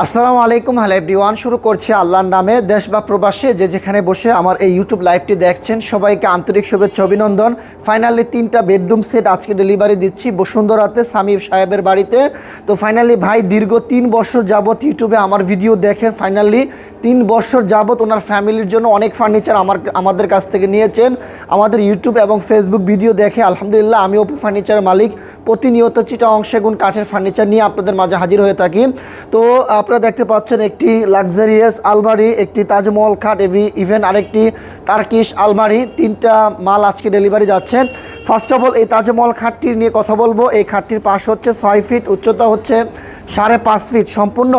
আসসালামু আলাইকুম, hello everyone. শুরু করছি আল্লাহর নামে। দেশ বা প্রবাসে যে যেখানে বসে আমার এই ইউটিউব লাইভটি দেখছেন, সবাইকে আন্তরিক শুভেচ্ছা, অভিনন্দন। ফাইনালি তিনটা বেডরুম সেট আজকে ডেলিভারি দিচ্ছি বসুন্ধরাতে সামিব সাহেবের বাড়িতে। তো ফাইনালি ভাই, দীর্ঘ তিন বছর যাবত ইউটিউবে আমার ভিডিও দেখেন। ফাইনালি তিন বছর যাবত ওনার ফ্যামিলির জন্য অনেক ফার্নিচার আমার, আমাদের কাছ থেকে নিয়েছেন। আমাদের ইউটিউব এবং ফেসবুক ভিডিও দেখে, আলহামদুলিল্লাহ, আমি অপু ফার্নিচারের মালিক। প্রতিনিয়ত চিটা অংশেগুণ কাঠের ফার্নিচার নিয়ে আপনাদের মাঝে হাজির হয়ে থাকি। তো আপনারা দেখতে পাচ্ছেন একটি লাক্সারিয়াস আলমারি, একটি তাজমহল খাট এভি ইভেন আরেকটি তার্কিশ আলমারি। তিনটা মাল আজকে ডেলিভারি যাচ্ছে। ফার্স্ট অফ অল এই তাজমহল খাটটি নিয়ে কথা বলব। এই খাটটির পাশ হচ্ছে ছয় ফিট উচ্চতা হচ্ছে সাড়ে পাঁচ ফিট সম্পূর্ণ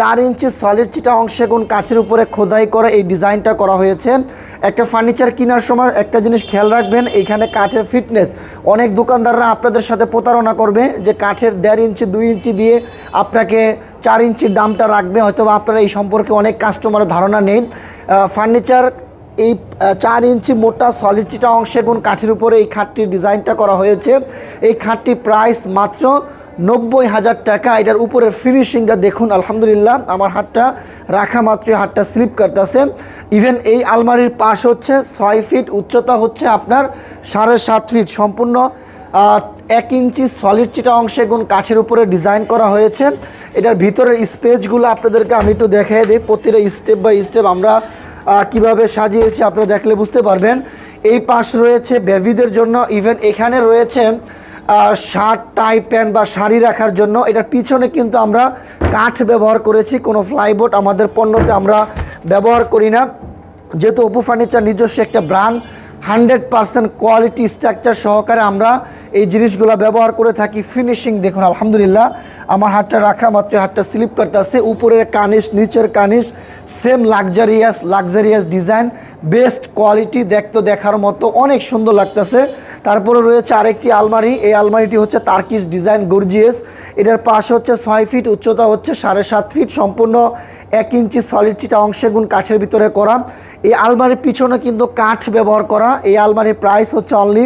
চার ইঞ্চি সলিড চিটা অংশে গুণ কাঠের উপরে খোদাই করে এই ডিজাইনটা করা হয়েছে। একটা ফার্নিচার কেনার সময় একটা জিনিস খেয়াল রাখবেন, এইখানে কাঠের ফিটনেস অনেক দোকানদাররা আপনাদের সাথে প্রতারণা করবে যে কাঠের দেড় ইঞ্চি দুই ইঞ্চি দিয়ে আপনাকে চার ইঞ্চির দামটা রাখবে হয়তো আপনারা এই সম্পর্কে অনেক কাস্টমারের ধারণা নেই ফার্নিচার এই চার ইঞ্চি মোটা সলিড চিটা অংশে গুণ কাঠের উপরে এই খাটটির ডিজাইনটা করা হয়েছে। এই খাটটির প্রাইস মাত্র নব্বই হাজার টাকা। এটার উপরের ফিনিশিংটা দেখুন, আলহামদুলিল্লাহ, আমার হাতটা রাখা মাত্র হাতটা স্লিপ করতেছে। ইভেন এই আলমারির পাশ হচ্ছে ছয় ফিট উচ্চতা হচ্ছে আপনার সাড়ে সাত ফিট সম্পূর্ণ এক ইঞ্চি সলিড চিটা অংশে গুণ কাঠের উপরে ডিজাইন করা হয়েছে। এটার ভিতরের স্পেসগুলো আপনাদেরকে আমি একটু দেখাই দিই। প্রতিটা স্টেপ বাই স্টেপ আমরা কীভাবে সাজিয়েছি আপনারা দেখলে বুঝতে পারবেন। এই পাশ রয়েছে বেবিদের জন্য ইভেন এখানে রয়েছে শার্ট টাই প্যান্ট বা শাড়ি রাখার জন্য। এটার পিছনে কিন্তু আমরা কাঠ ব্যবহার করেছি, কোনো ফ্লাইবোর্ড আমাদের পণ্যতে আমরা ব্যবহার করি না। যেহেতু অপু ফার্নিচার নিজস্ব একটা brand hundred percent quality structure সহকারে আমরা এই জিনিসগুলো ব্যবহার করে থাকি ফিনিশিং দেখুন, আলহামদুলিল্লাহ। আমার হাতটা রাখা মাত্র হাতটা স্লিপ করতে আসছে উপরের কানিশ নিচের কানিশ same luxurious luxurious design best quality দেখতে দেখার মতো, অনেক সুন্দর লাগতেছে। তারপরে রয়েছে আরেকটি আলমারি, এই আলমারিটি হচ্ছে তার্কিস ডিজাইন গর্জিয়াস এটার পাশ হচ্ছে ছয় ফিট উচ্চতা হচ্ছে সাড়ে সাত ফিট সম্পূর্ণ এক ইঞ্চি সলিড চিটা অংশে গুণ কাঠের ভিতরে করা। এই আলমারির পিছনে কিন্তু কাঠ ব্যবহার করা। এই আলমারির প্রাইস হচ্ছে অনলি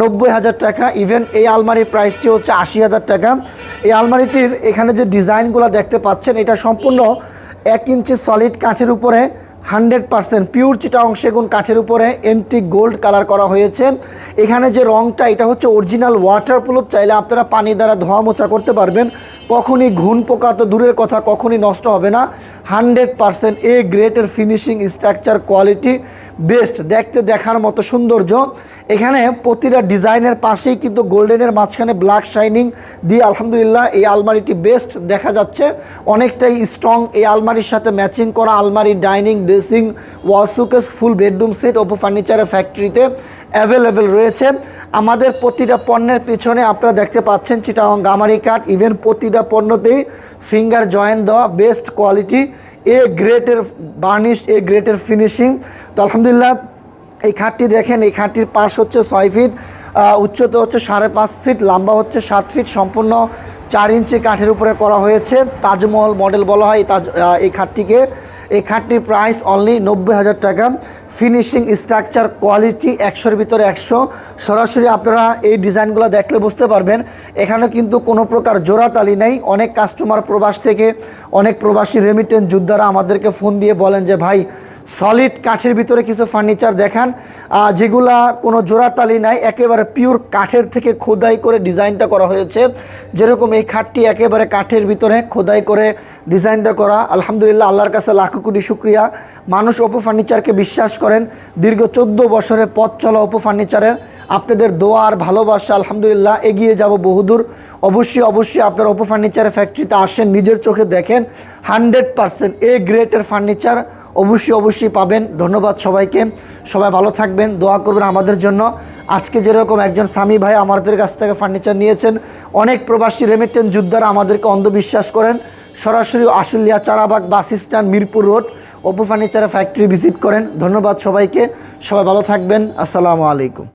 নব্বই হাজার টাকা। ইভেন এই আলমারির প্রাইসটি হচ্ছে আশি হাজার টাকা। এই আলমারিটির এখানে যে ডিজাইনগুলো দেখতে পাচ্ছেন, এটা সম্পূর্ণ এক ইঞ্চি সলিড কাঠের উপরে হান্ড্রেড পার্সেন্ট পিওর চিটা গুণ কাঠের উপরে এন্টিক গোল্ড কালার করা হয়েছে। এখানে যে রংটা, এটা হচ্ছে অরিজিনাল ওয়াটার প্রুফ চাইলে আপনারা পানি দ্বারা ধোয়া মোছা করতে পারবেন। কখনই ঘুণ পোকা তো দূরের কথা, কখনই নষ্ট হবে না। হানড্রেড পার্সেন্ট এ গ্রেটের ফিনিশিং স্ট্রাকচার কোয়ালিটি বেস্ট। দেখতে দেখার মতো সৌন্দর্য। এখানে প্রতিটা ডিজাইনের পাশেই কিন্তু গোল্ডেনের মাঝখানে ব্ল্যাক শাইনিং দিয়ে আলহামদুলিল্লাহ এই আলমারিটি বেস্ট দেখা যাচ্ছে। অনেকটাই স্ট্রং এই আলমারির সাথে ম্যাচিং করা আলমারি, dining, dressing wall showcase full bedroom set, Oppo ফার্নিচারের ফ্যাক্টরিতে। অ্যাভেলেবেল রয়েছে। আমাদের প্রতিটা পণ্যের পিছনে আপনারা দেখতে পাচ্ছেন চিটাং গামারি কাঠ ইভেন প্রতিটা পণ্যতেই ফিঙ্গার জয়েন দেওয়া বেস্ট কোয়ালিটি এ গ্রেটের বার্নিশ এ গ্রেটের ফিনিশিং তো আলহামদুলিল্লাহ, এই খাটটি দেখেন, এই খাটটির পাশ হচ্ছে ছয় ফিট উচ্চতা হচ্ছে সাড়ে পাঁচ ফিট লম্বা হচ্ছে সাত ফিট সম্পূর্ণ চার ইঞ্চি কাঠের উপরে করা হয়েছে। তাজমহল মডেল বলা হয়। তাজ এই খাটটিকে। এই খাটটির প্রাইস অনলি নব্বই হাজার টাকা। ফিনিশিং স্ট্রাকচার কোয়ালিটি একশোর ভিতরে একশো। সরাসরি আপনারা এই ডিজাইনগুলো দেখলে বুঝতে পারবেন। এখানে কিন্তু কোনো প্রকার জোড়াতালি নেই। অনেক কাস্টমার প্রবাস থেকে অনেক প্রবাসী রেমিটেন্স যোদ্ধারা আমাদেরকে ফোন দিয়ে বলেন যে, ভাই সলিড কাঠের ভিতরে কিছু ফার্নিচার দেখান যেগুলা কোনো জোড়াতালি নাই, একেবারে পিওর কাঠের থেকে খোদাই করে ডিজাইনটা করা হয়েছে। যেরকম এই খাটটি একেবারে কাঠের ভিতরে খোদাই করে ডিজাইনটা করা। আলহামদুলিল্লাহ, আল্লাহর কাছে লাখো কোটি শুক্রিয়া। মানুষ অপু ফার্নিচারকে বিশ্বাস করেন, দীর্ঘ চোদ্দ বছরের পথ চলা অপু ফার্নিচারের আপনাদের দোয়া আর ভালোবাসা, আলহামদুলিল্লাহ, এগিয়ে যাব বহুদূর। অবশ্যই অবশ্যই আপনার অপু ফার্নিচারের ফ্যাক্টরিতে আসেন, নিজের চোখে দেখেন। হান্ড্রেড পারসেন্ট এ গ্রেটের ফার্নিচার অবশ্যই অবশ্যই পাবেন। ধন্যবাদ সবাইকে। সবাই ভালো থাকবেন, দোয়া করবেন আমাদের জন্য। আজকে যেরকম একজন স্বামী ভাই আমাদের কাছ থেকে ফার্নিচার নিয়েছেন, অনেক প্রবাসী রেমিটেন যোদ্ধারা আমাদেরকে অন্ধবিশ্বাস করেন। সরাসরি Ashulia Charabag bus stand, Mirpur road, Apu ফার্নিচারের ফ্যাক্টরি ভিজিট করেন। ধন্যবাদ সবাইকে। সবাই ভালো থাকবেন। আসসালামু আলাইকুম।